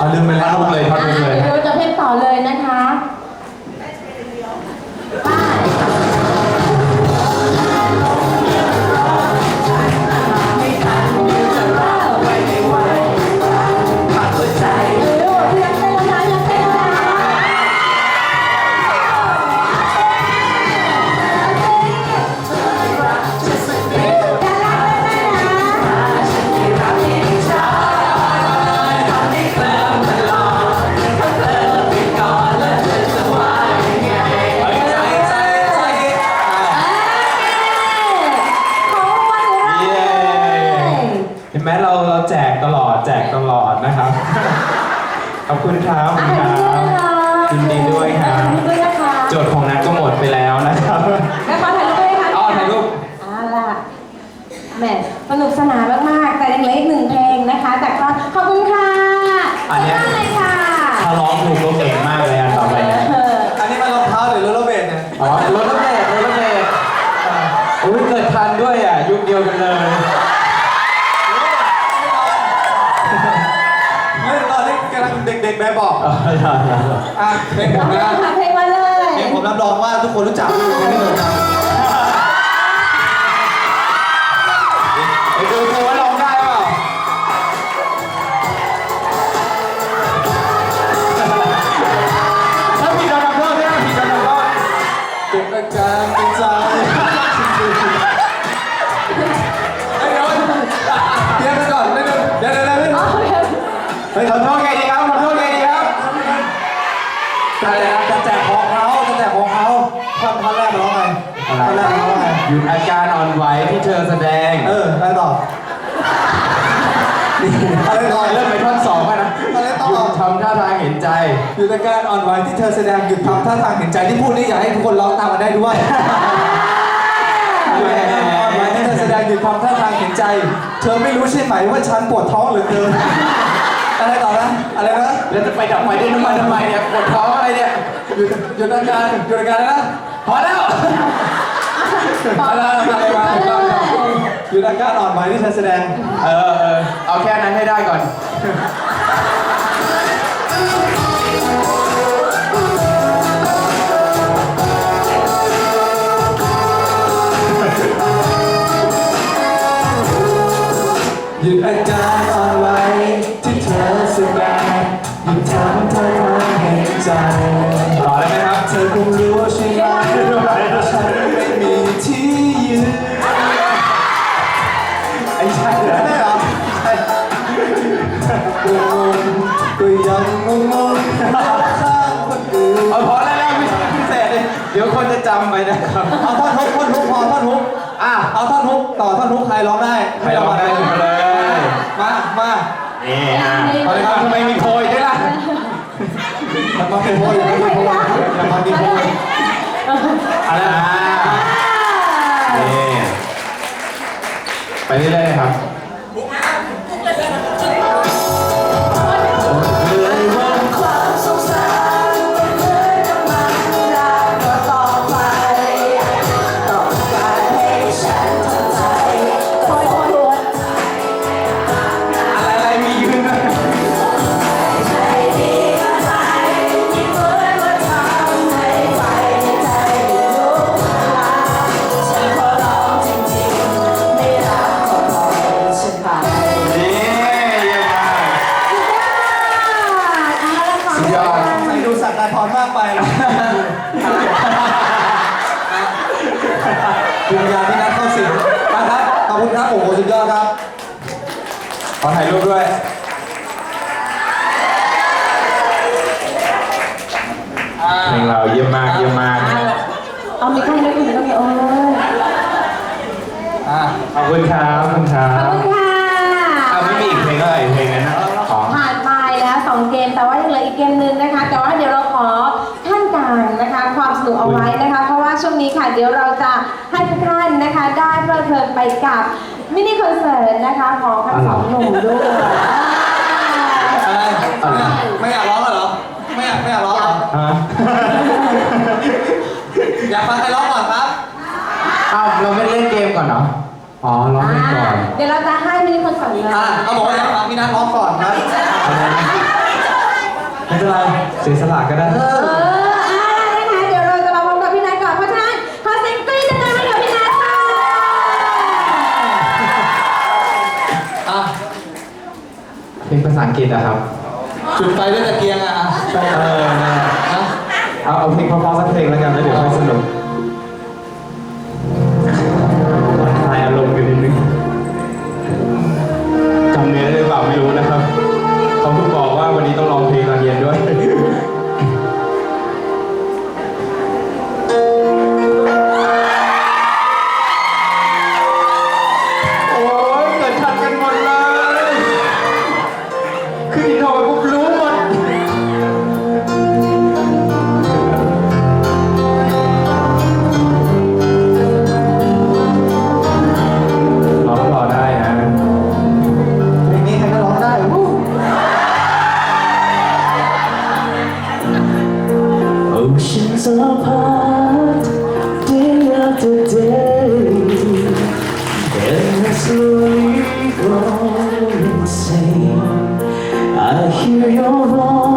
เอาลืมไปแล้วท่อนฮุกเลยท่อนฮุกเลยอะเดี๋ยวเราจะเพลงต่อเลยนะคะ ขอบคุณครับขอบคุณครับยินดีด้วยครับถ่ายรูปด้วยนะคะโจทย์ของนัทก็หมดไปแล้วนะครับแม่ขอถ่ายรูปด้วยค่ะอ๋อถ่ายรูปเอาล่ะแหมสนุกสนานมากๆ แต่ยังเหลืออีกหนึ่งเพลงนะคะ แต่ก็ขอบคุณค่ะอันเนี้ย ขบคุณมากเลยค่ะถ้าร้องถูกก็เก่งมากเลยอันต่อไปเนี่ยเอออันนี้มันรองเท้าหรือโรลเลอร์เบลเนี่ยอ๋อรถรถเมล์รถเมล์โอ้ยเกิดทันด้วยอะ ยุคเดียวกันเลยำลังเด็กๆแบบบอกอ๋อได้ได้ได้อะเพลงผมเอานะเพลงมาเลยเพลงผมรับรองว่าทุกคนรู้จักเพลงนี้เหมือนกั อนท่อนแรกมันร้องไงท่อนแรกมันร้องไงหยุดอาการอ่อนไหวที่เธอแสดง เอออะไรต่ออะไรต่อเริ่มไปท่อนสองแล้วนะอะไรต่อหยุดทำท่าทางเห็นใจอยู่ในการอ่อนไหวที่เธอแสดงหยุดทำท่าทางเห็นใจที่พูดนี่อยากให้ทุกคนร้องตามกันได้ด้วยอยู่ในการอ่อนไหวที่เธอแสดงหยุดทำท่าทางเห็นใจ เธอไม่รู้ใช่ไหมว่าฉันปวดท้องเหลือเกินอะไรต่อนะอะไรนะแล้วจะไปดับไฟด้วยน้ำมันทำไมเนี่ยปวดท้องอะไรเนี่ยหยุดหยุดอาการหยุดอาการนะ พอแล้วอะไรอะไรมาหยุดอาการอ่อนไหวที่เธอแสดง เออเออเอาแค่นั้นให้ได้ก่อนหยุดอาการอ่อนไหวที่เธอแสดงหยุดทำท่าทางเห็นใจต่อได้ไหมครับเธอคงรู้ จะจำไปนะครับ เอาท่อนฮุกท่อนฮุกพอท่อนฮุกอะเอาท่อนฮุกต่อท่อนฮุกใครร้องได้ใครร้องได้ขึ้นมาเลย มา มานี่อะตอนนี้ทำไมมีโพยด้วยล่ะอย่ามาเป็นโพยอย่ามาเป็นโพยอย่ามาเป็นโพยอะไรอะนี่ไปเรื่อยๆครับเลย ส่ดูสักดาทรมากไปคุณยาที่นัดเข้าสิงนะครับขอบคุณครับโอ้โหสุดยอดครับขอถ่ายรูปด้วยเพลงเราเยี่ยมมากเยี่ยมมากเอามีใครนึกถึงตรงนี้โอ้ยขอบคุณครับขอบคุณครับขอบคุณค่ะเอาไม่มีอีกเพลงอะไรเพลงนั้นนะขอผ่านไปแล้วสองเกมแต่ว่ายังเหลืออีกเกมหนึ่ง เดี๋ยวเราจะให้ทุกท่านนะคะ ได้เพลิดเพลินไปกับมินิคอนเสิร์ตนะคะของทั้งสองหนุ่มด้วยอะไรไม่อยากร้องเหรอ ไม่อยากไม่อยากร้องเหรอฮะอยากฟังใครร้องก่อนครับอ้าวเราไม่เล่นเกมก่อนเหรอ อ๋อร้องเล่นก่อน เดี๋ยวเราจะให้มินิคอนเสิร์ตเลยอ่าเอาบอกว่าอยากฟังพี่นัทร้องก่อนครับไม่เป็นไรเสียสละก็ได้าอังกฤษนะครับจุดไฟด้วยตะเกียงอะเออเอาเอาเพลงเพราะๆสักเพลงแล้วกันแล้วเดี๋ยวค่อยสนุก hear your voice.